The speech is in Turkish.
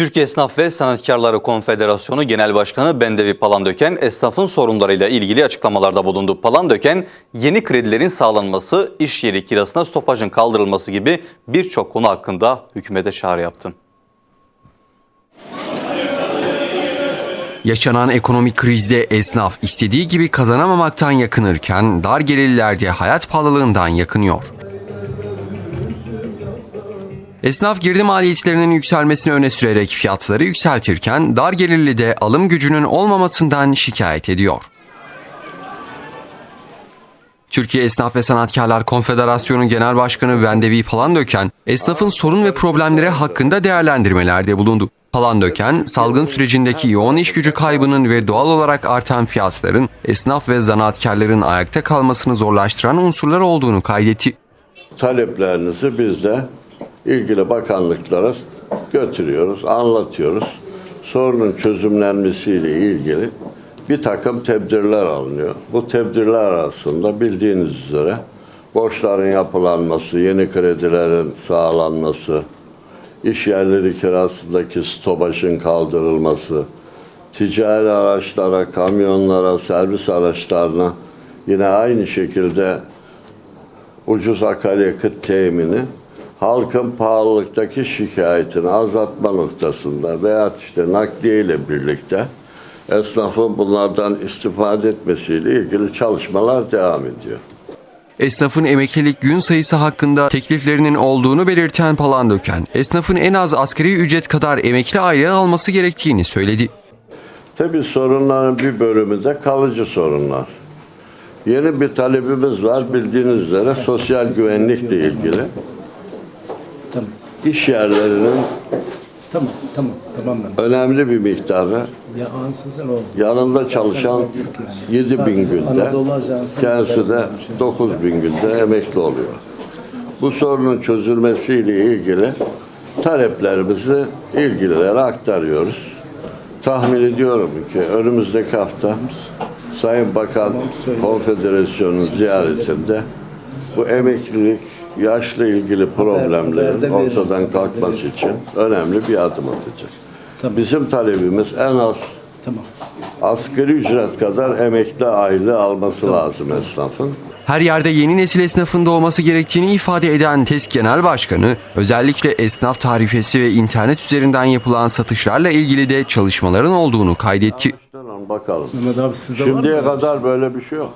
Türkiye Esnaf ve Sanatkarları Konfederasyonu Genel Başkanı Bendevi Palandöken, esnafın sorunlarıyla ilgili açıklamalarda bulundu. Palandöken, yeni kredilerin sağlanması, iş yeri kirasına stopajın kaldırılması gibi birçok konu hakkında hükümete çağrı yaptı. Yaşanan ekonomik krizde esnaf istediği gibi kazanamamaktan yakınırken dar gelirlerde hayat pahalılığından yakınıyor. Esnaf girdi maliyetlerinin yükselmesini öne sürerek fiyatları yükseltirken dar gelirli de alım gücünün olmamasından şikayet ediyor. Türkiye Esnaf ve Sanatkarlar Konfederasyonu Genel Başkanı Bendevi Palandöken, esnafın sorun ve problemleri hakkında değerlendirmelerde bulundu. Palandöken, salgın sürecindeki yoğun iş gücü kaybının ve doğal olarak artan fiyatların esnaf ve zanaatkarların ayakta kalmasını zorlaştıran unsurlar olduğunu kaydetti. taleplerinizi biz de ilgili bakanlıklara götürüyoruz, anlatıyoruz. Sorunun çözümlenmesiyle ilgili bir takım tedbirler alınıyor. Bu tedbirler arasında bildiğiniz üzere borçların yapılanması, yeni kredilerin sağlanması, iş yerleri kirasındaki stopajın kaldırılması, ticari araçlara, kamyonlara, servis araçlarına yine aynı şekilde ucuz akaryakıt temini halkın pahalılıktaki şikayetini azaltma noktasında veya işte nakliye ile birlikte esnafın bunlardan istifade etmesiyle ilgili çalışmalar devam ediyor. Esnafın emeklilik gün sayısı hakkında tekliflerinin olduğunu belirten Palandöken, esnafın en az asgari ücret kadar emekli aylığı alması gerektiğini söyledi. Tabii sorunların bir bölümü de kalıcı sorunlar. Yeni bir talebimiz var bildiğiniz üzere sosyal güvenlikle ilgili. Tamam. İş yerlerinin Tamam, tamam, tamam ben. önemli bir miktarı Ya ansızın oldu. yanında çalışan 7 bin günde, Anadolu Ajansı- kendisi de 9 bin günde emekli oluyor. Bu sorunun çözülmesiyle ilgili taleplerimizi ilgililere aktarıyoruz. Tahmin ediyorum ki önümüzdeki hafta Sayın Bakan Konfederasyon'un ziyaretinde bu emeklilik, yaşla ilgili problemlerin ortadan kalkması için önemli bir adım atacak. Tamam. Bizim talebimiz en az Tamam. asgari ücret kadar emekli aylığı alması lazım esnafın. Her yerde yeni nesil esnafın doğması gerektiğini ifade eden TESK Genel Başkanı, özellikle esnaf tarifesi ve internet üzerinden yapılan satışlarla ilgili de çalışmaların olduğunu kaydetti. Bakalım. Mehmet abi sizde var mı? Şimdiye bir şey? kadar böyle bir şey yok.